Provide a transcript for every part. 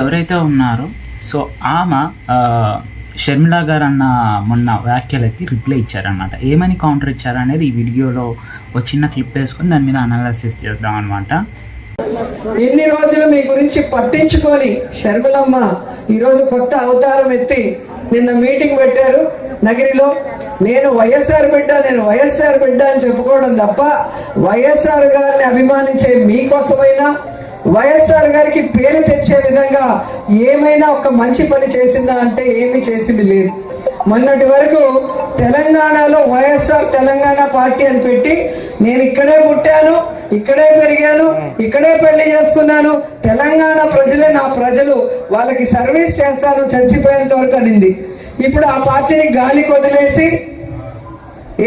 ఎవరైతే ఉన్నారో సో ఆమె షర్మిళ షర్మిల గారు అన్న మొన్న వ్యాఖ్యలకి రిప్లై ఇచ్చారనమాట ఏమని కౌంటర్ ఇచ్చారనేది ఈ వీడియోలో ఒక చిన్న క్లిప్ వేసుకొని దాని మీద అనాలిసిస్ చేద్దాం అనమాట ఇన్ని రోజులు మీ గురించి పట్టించుకొని షర్మిలమ్మ ఈరోజు కొత్త అవతారం ఎత్తి నిన్న మీటింగ్ పెట్టారు? నగిరిలో నేను వైఎస్ఆర్ బిడ్డ నేను వైఎస్ఆర్ బిడ్డ అని చెప్పుకోవడం తప్ప వైఎస్ఆర్ గారిని అభిమానించే మీకోసమైనా వైఎస్ఆర్ గారికి పేరు తెచ్చే విధంగా ఏమైనా ఒక మంచి పని చేసిందా అంటే ఏమీ చేసింది లేదు. మొన్నటి వరకు తెలంగాణలో వైఎస్ఆర్ తెలంగాణ పార్టీ అని పెట్టి నేను ఇక్కడే పుట్టాను ఇక్కడే పెరిగాను ఇక్కడే పెళ్ళి చేసుకున్నాను. తెలంగాణ ప్రజలే నా ప్రజలు వాళ్ళకి సర్వీస్ చేస్తాను చచ్చిపోయేంత వరకు అనింది. ఇప్పుడు ఆ పార్టీని గాలికి వదిలేసి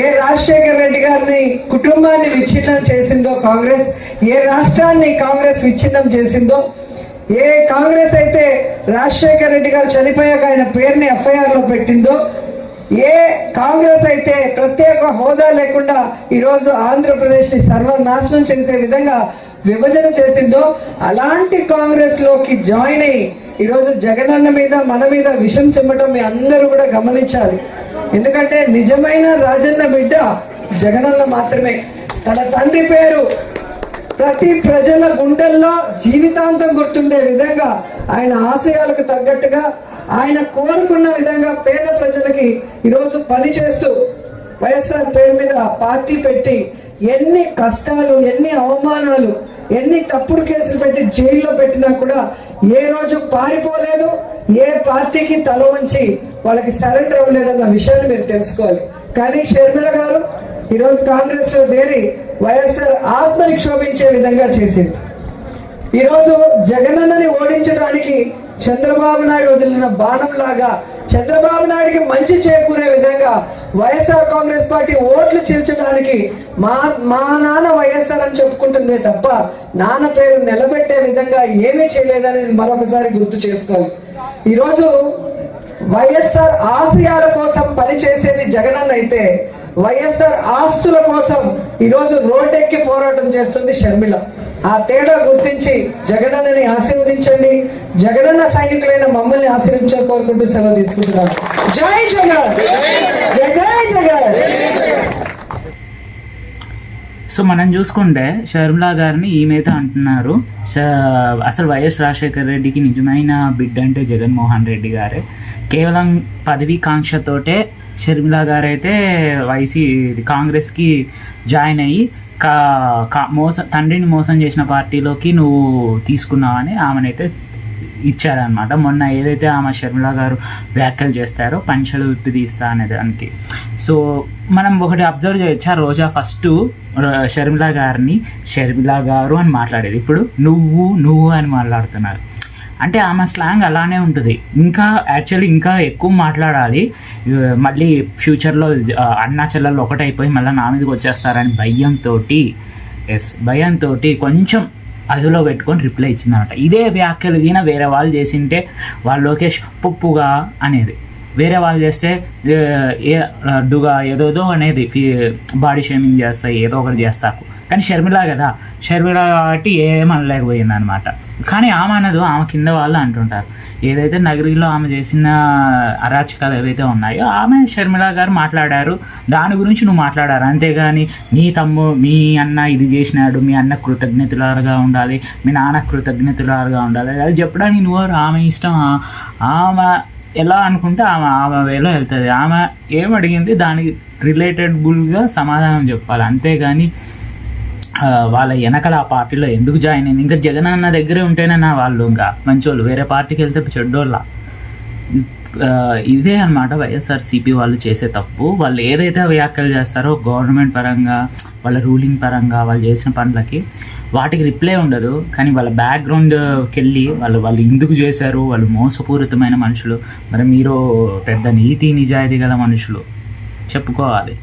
ఏ రాజశేఖర్ రెడ్డి గారిని కుటుంబాన్ని విచ్ఛిన్నం చేసిందో కాంగ్రెస్ ఏ రాష్ట్రాన్ని కాంగ్రెస్ విచ్ఛిన్నం చేసిందో ఏ కాంగ్రెస్ అయితే రాజశేఖర్ రెడ్డి గారు చనిపోయాక ఆయన పేరుని ఎఫ్ఐఆర్లో పెట్టిందో ఏ కాంగ్రెస్ అయితే ప్రత్యేక హోదా లేకుండా ఈరోజు ఆంధ్రప్రదేశ్ని సర్వనాశనం చేసే విధంగా విభజన చేసిందో అలాంటి కాంగ్రెస్లోకి జాయిన్ అయ్యి ఈరోజు జగనన్న మీద మన మీద విషం చెమ్మటం మీ అందరూ కూడా గమనించాలి. ఎందుకంటే నిజమైన రాజన్న బిడ్డ జగనన్న మాత్రమే. తన తండ్రి పేరు ప్రతి ప్రజల గుండెల్లో జీవితాంతం గుర్తుండే విధంగా ఆయన ఆశయాలకు తగ్గట్టుగా ఆయన కోరుకున్న విధంగా పేద ప్రజలకి ఈరోజు పని చేస్తూ వైఎస్ఆర్ పేరు మీద పార్టీ పెట్టి ఎన్ని కష్టాలు ఎన్ని అవమానాలు ఎన్ని తప్పుడు కేసులు పెట్టి జైల్లో పెట్టినా కూడా ఏ రోజు పారిపోలేదు ఏ పార్టీకి తల ఉంచి వాళ్ళకి సరెండర్ అవ్వలేదన్న విషయాన్ని మీరు తెలుసుకోవాలి. కానీ షర్మిల గారు ఈరోజు కాంగ్రెస్లో చేరి వైఎస్ఆర్ ఆత్మని క్షోభించే విధంగా చేసింది. ఈరోజు జగనన్నని ఓడించడానికి చంద్రబాబు నాయుడు వదిలిన బాణం లాగా చంద్రబాబు నాయుడికి మంచి చేకూరే విధంగా వైఎస్ఆర్ కాంగ్రెస్ పార్టీ ఓట్లు చీల్చడానికి మా మా నాన్న వైఎస్ఆర్ అని చెప్పుకుంటుందే తప్ప నాన్న పేరు నిలబెట్టే విధంగా ఏమీ చేయలేదనేది మరొకసారి గుర్తు చేసుకోవాలి. ఈరోజు వైఎస్ఆర్ ఆశయాల కోసం పనిచేసేది జగనన్న అయితే వైఎస్ఆర్ ఆస్తుల కోసం ఈరోజు రోడ్డెక్కి పోరాటం చేస్తుంది షర్మిల. ఆ తేడా గుర్తించి జగనన్నని ఆశీర్వదించండి. జగనన్న సైనికులైన మమ్మల్ని ఆశీర్వించాలని కోరుకుంటూ సెలవు తీసుకుంటున్నాను. జై జగన్! జై జగన్! సో మనం చూసుకుంటే షర్మిలా గారిని ఈమెతో అంటున్నారు. అసలు వైఎస్ రాజశేఖర్ రెడ్డికి నిజమైన బిడ్డ అంటే జగన్మోహన్ రెడ్డి గారే. కేవలం పదవీ కాంక్షతోటే షర్మిలా గారైతే వైసీ కాంగ్రెస్కి జాయిన్ అయ్యి కా కా- మోసం తండ్రిని మోసం చేసిన పార్టీలోకి నువ్వు తీసుకున్నావని ఆమెనైతే ఇచ్చారనమాట మొన్న ఏదైతే ఆమె షర్మిల గారు వ్యాఖ్యలు చేస్తారో పంచలు విప్పి తీస్తా అనే దానికి సో మనం ఒకటి అబ్జర్వ్ చేయొచ్చు? ఆ రోజా ఫస్ట్ షర్మిల గారిని షర్మిల గారు అని మాట్లాడేది. ఇప్పుడు నువ్వు నువ్వు అని మాట్లాడుతున్నారు. అంటే ఆమె స్లాంగ్ అలానే ఉంటుంది. ఇంకా యాక్చువల్లీ ఇంకా ఎక్కువ మాట్లాడాలి. మళ్ళీ ఫ్యూచర్లో అన్నా చెల్లెళ్ళు ఒకటైపోయి మళ్ళీ నా మీదకి వచ్చేస్తారని భయంతో ఎస్ భయంతో కొంచెం అదులో పెట్టుకొని రిప్లై ఇచ్చిందనమాట. ఇదే వ్యాఖ్యలు గిన వేరే వాళ్ళు చేసింటే వాళ్ళు లోకేష్ పప్పుగా అనేది. వేరే వాళ్ళు చేస్తే ఏ, ఏ లడ్డుగా ఏదోదో అనేది బాడీ షేమింగ్ చేస్తా ఏదో ఒకటి చేస్తాకు కానీ షర్మిల కదా షర్మిల కాబట్టి ఏమనలేకపోయింది అనమాట కానీ ఆమె అనదు ఆమె కింద వాళ్ళు అంటుంటారు. ఏదైతే నగరిలో ఆమె చేసిన అరాచకాలు ఏవైతే ఉన్నాయో ఆమె షర్మిల గారు మాట్లాడారు. దాని గురించి నువ్వు మాట్లాడారు అంతేగాని నీ తమ్ము మీ అన్న ఇది చేసినాడు మీ అన్న కృతజ్ఞతలుగా ఉండాలి మీ నాన్న కృతజ్ఞతలుగా ఉండాలి. అది చెప్పడానికి నువ్వు ఆమె ఇష్టం. ఆమె ఎలా అనుకుంటే ఆమె ఆమె వేలో వెళ్తుంది. ఆమె ఏం అడిగింది? దానికి రిలేటెడ్బుల్గా సమాధానం చెప్పాలి. అంతేగాని వాళ్ళ వెనకల ఆ పార్టీలో ఎందుకు జాయిన్ అయింది? ఇంకా జగన్ అన్న దగ్గరే ఉంటేనే నా వాళ్ళు ఇంకా మంచోళ్ళు వేరే పార్టీకి వెళ్తే చెడ్డోళ్ళ. ఇదే అనమాట వైఎస్ఆర్సీపీ వాళ్ళు చేసే తప్పు. వాళ్ళు ఏదైతే వ్యాఖ్యలు చేస్తారో గవర్నమెంట్ పరంగా వాళ్ళ రూలింగ్ పరంగా వాళ్ళు చేసిన పనులకి వాటికి రిప్లై ఉండదు. కానీ వాళ్ళ బ్యాక్గ్రౌండ్కి వెళ్ళి వాళ్ళు వాళ్ళు ఎందుకు చేశారు? వాళ్ళు మోసపూరితమైన మనుషులు. మరి మీరు పెద్ద నీతి నిజాయితీ గల మనుషులు. చెప్పుకోవాలి.